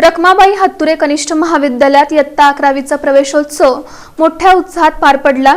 रखमाबाई हत्तुरे कनिष्ठ महाविद्यालयात इयत्ता अकरावीचा प्रवेशोत्सव मोठ्या उत्साहात पार पडला.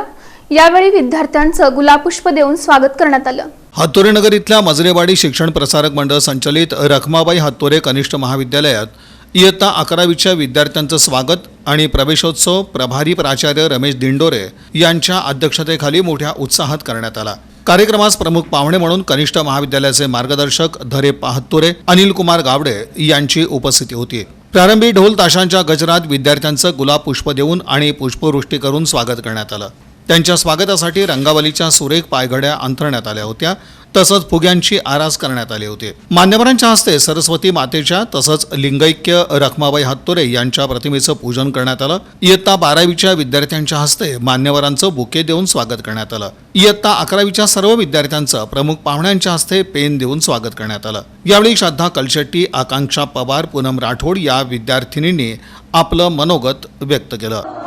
यावेळी विद्यार्थ्यांचं गुलाबपुष्प देऊन स्वागत करण्यात आलं. हातोरेनगर इथल्या मजरेवाडी शिक्षण प्रसारक मंडळ संचलित रखमाबाई हातोरे कनिष्ठ महाविद्यालयात इयत्ता अकरावीच्या विद्यार्थ्यांचं स्वागत आणि प्रवेशोत्सव प्रभारी प्राचार्य रमेश दिंडोरे यांच्या अध्यक्षतेखाली मोठ्या उत्साहात करण्यात आला. कार्यक्रमास प्रमुख पाहुणे म्हणून कनिष्ठ महाविद्यालयाचे मार्गदर्शक धरे पाहत्तुरे अनिल कुमार गावडे यांची उपस्थिती होती. प्रारंभी ढोल ताशांच्या गजरात विद्यार्थ्यांचं गुलाब पुष्प देऊन आणि पुष्पवृष्टी करून स्वागत करण्यात आलं. त्यांच्या स्वागतासाठी रंगावलीच्या सुरेख पायघड्या अंतरण्यात आल्या होत्या. तसंच फुग्यांची आरास करण्यात आली होती. मान्यवरांच्या हस्ते सरस्वती मातेच्या तसंच लिंगैक्य रखमाबाई हत्तोरे यांच्या प्रतिमेचं पूजन करण्यात आलं. इयत्ता बारावीच्या विद्यार्थ्यांच्या हस्ते मान्यवरांचं बुके देऊन स्वागत करण्यात आलं. इयत्ता अकरावीच्या सर्व विद्यार्थ्यांचं प्रमुख पाहुण्यांच्या हस्ते पेन देऊन स्वागत करण्यात आलं. यावेळी श्रद्धा कलशेट्टी आकांक्षा पवार पूनम राठोड या विद्यार्थिनींनी आपलं मनोगत व्यक्त केलं.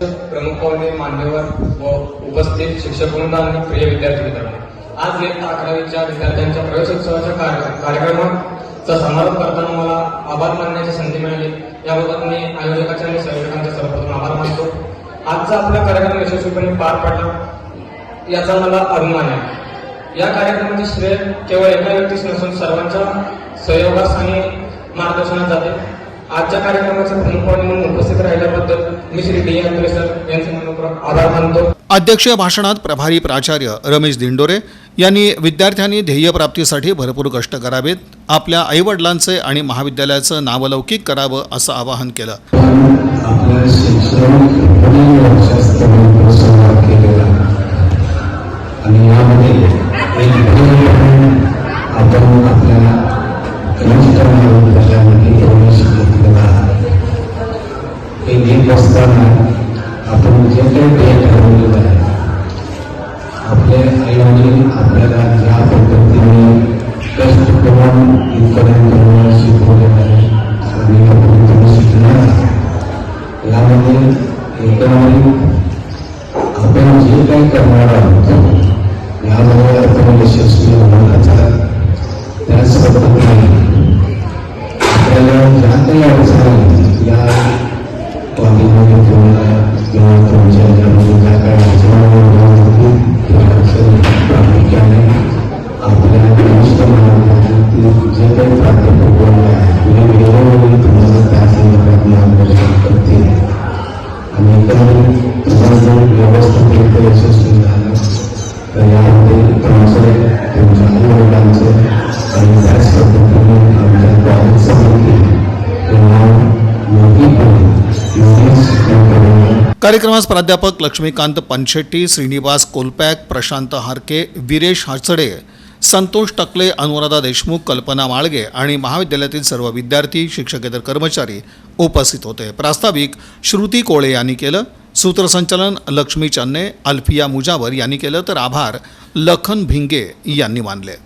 प्रमुख पाहुणे मान्यवर व उपस्थित शिक्षक वृंद आणि प्रिय विद्यार्थी मित्रांनो आज इयत्ता अकरावीच्या विद्यार्थ्यांच्या प्रवेशोत्सवाच्या कार्यक्रमाचा समारोप करताना मला आभार मानण्याची संधी मिळाली. याबाबत मी आयोजकाच्या आणि संयोजकांच्या सर्वप्रथम आभार मानतो. आजचा आपला कार्यक्रम यशस्वीपणे पार पडला याचा मला अभिमान आहे. या कार्यक्रमाचे श्रेय केवळ एका व्यक्तीच नसून सर्वांच्या सहयोगास आणि मार्गदर्शनात जाते. आजच्या कार्यक्रमाचे प्रमुख पाहुणे म्हणून उपस्थित राहिल्याबद्दल मी श्री डी अंतरे सर आधार मानतो अध्यक्षीय भाषणात प्रभारी प्राचार्य रमेश दिंडोरे यांनी विद्यार्थ्यांनी ध्येयप्राप्तीसाठी भरपूर कष्ट करावेत आपल्या आईवडिलांचे आणि महाविद्यालयाचं नावलौकिक करावं असं आवाहन केलं आणि यामध्ये आपण प्रवेश घेतलेला आहे. हे घेत असताना आपण जे ठरवलेलं आहे. आपले आईवडील आपल्याला ज्या पद्धतीने कष्ट करून इथपर्यंत शिकवलेलं आहे. आणि या पद्धतीने शिकणार यामध्ये एकंदरीत आपण जे काही करणार आहोत यामध्ये आपण यशस्वी होण्याचा त्याच पद्धतीने आपल्याला ज्या काही अडचणी या यशस्वी झालं तर यामध्ये तुमचे तुमच्या आईवडिलांचे आणि त्याच पद्धतीने आमच्या किंवा कार्यक्रमास प्राध्यापक लक्ष्मीकांत पंचेट्टी श्रीनिवास कोलपॅक प्रशांत हारके वीरेश हाचडे संतोष टकले अनुराधा देशमुख कल्पना माळगे आणि महाविद्यालयातील सर्व विद्यार्थी शिक्षकेतर कर्मचारी उपस्थित होते. प्रास्ताविक श्रुती कोळे यांनी केलं सूत्रसंचलन लक्ष्मी चन्ने अल्फिया मुजावर यांनी केलं तर आभार लखन भिंगे यांनी मानले.